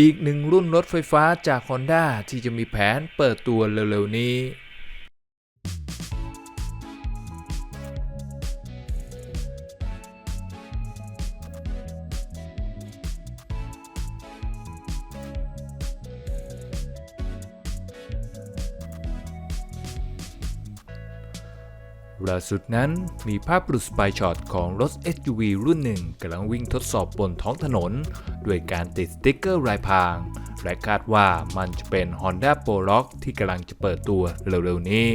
อีกหนึ่งรุ่นรถไฟฟ้าจาก Honda ที่จะมีแผนเปิดตัวเร็วๆนี้ล่าสุดนั้นมีภาพหลุดสปายช็อตของรถ SUV รุ่นหนึ่งกำลังวิ่งทดสอบบนท้องถนน ด้วยการติดสติ๊กเกอร์ลายพราง และคาดว่ามันจะเป็น Honda p o l o c ที่กำลังจะเปิดตัวเร็วๆนี้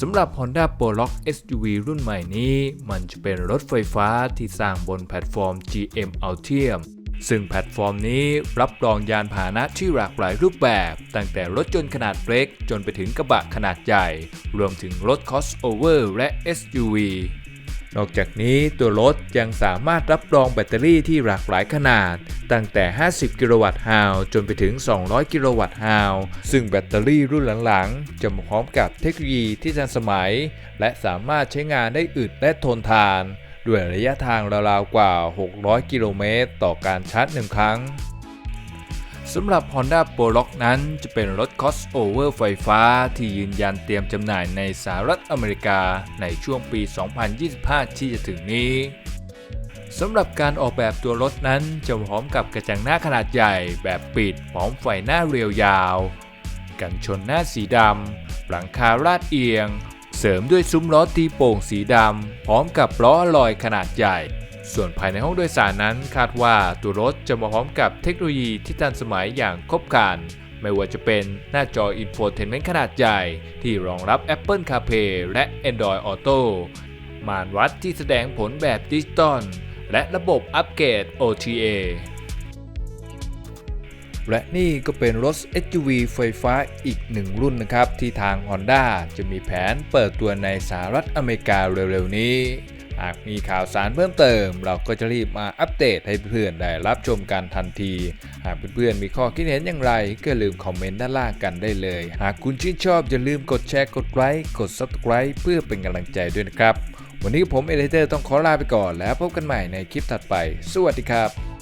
สำหรับ Honda p o l o c SUV รุ่นใหม่นี้ มันจะเป็นรถไฟฟ้าที่สร้างบนแพลตฟอร์ม GM Ultium ซึ่งแพลตฟอร์มนี้รับรองยานพาหนะที่หลากหลายรูปแบบ ตั้งแต่รถยนต์ขนาดเล็ก จนไปถึงกระบะขนาดใหญ่ รวมถึงรถ crossover และ SUV นอกจากนี้ตัวรถยังสามารถรับรองแบตเตอรี่ที่หลากหลายขนาด ตั้งแต่ 50 กิโลวัตต์ฮาวจนไปถึง 200 กิโลวัตต์ฮาวซึ่งแบตเตอรี่รุ่นหลังๆ จะมาพร้อมกับเทคโนโลยีที่ทันสมัย และสามารถใช้งานได้อึดและทนทาน ด้วยระยะทางราวๆกว่า 600 กิโลเมตร ต่อการชาร์จหนึ่งครั้ง สำหรับ Honda p o l o c นั้นจะเป็นรถ crossover ไฟฟ้าที่ยืนยันเตรียมจำหน่ายในสหรัฐอเมริกาในช่วงปี 2025 ที่จะถึงนี้สำหรับการออกแบบตัวรถนั้นจะพร้อมกับกระจังหน้าขนาดใหญ่แบบปิดพร้อมไฟหน้าเรียวยาว กันชนหน้าสีดำ หลังคาลาดเอียง เสริมด้วยซุ้มล้อตีโป่งสีดำ พร้อมกับล้อลอยขนาดใหญ่ ส่วนภายในห้องโดยสารนั้นคาดว่าตัวรถจะมาพร้อมกับเทคโนโลยีที่ทันสมัยอย่างครบครันไม่ว่าจะเป็นหน้าจออินโฟเทนเมนต์ขนาดใหญ่ ที่รองรับ Apple CarPlay และ Android Auto มานวัดที่แสดงผลแบบดิจิตอลและระบบอัปเกรด OTA และนี่ก็เป็นรถ SUV ไฟฟ้าอีกหนึ่งรุ่นนะครับ ที่ทาง Honda จะมีแผนเปิดตัวในสหรัฐอเมริกาเร็วๆนี้ หากมีข่าวสารเพิ่มเติม เราก็จะรีบมาอัปเดตให้เพื่อนได้รับชมกันทันที หากเพื่อนๆมีข้อคิดเห็นอย่างไร ก็ลืมคอมเมนต์ด้านล่างกันได้เลย หากคุณชื่นชอบอย่าลืมกดแชร์กดไลค์กด Subscribe เพื่อเป็นกำลังใจด้วยนะครับ วันนี้ผมเอเดเตอร์ต้องขอลาไปก่อนแล้วพบกันใหม่ในคลิปถัดไป สวัสดีครับ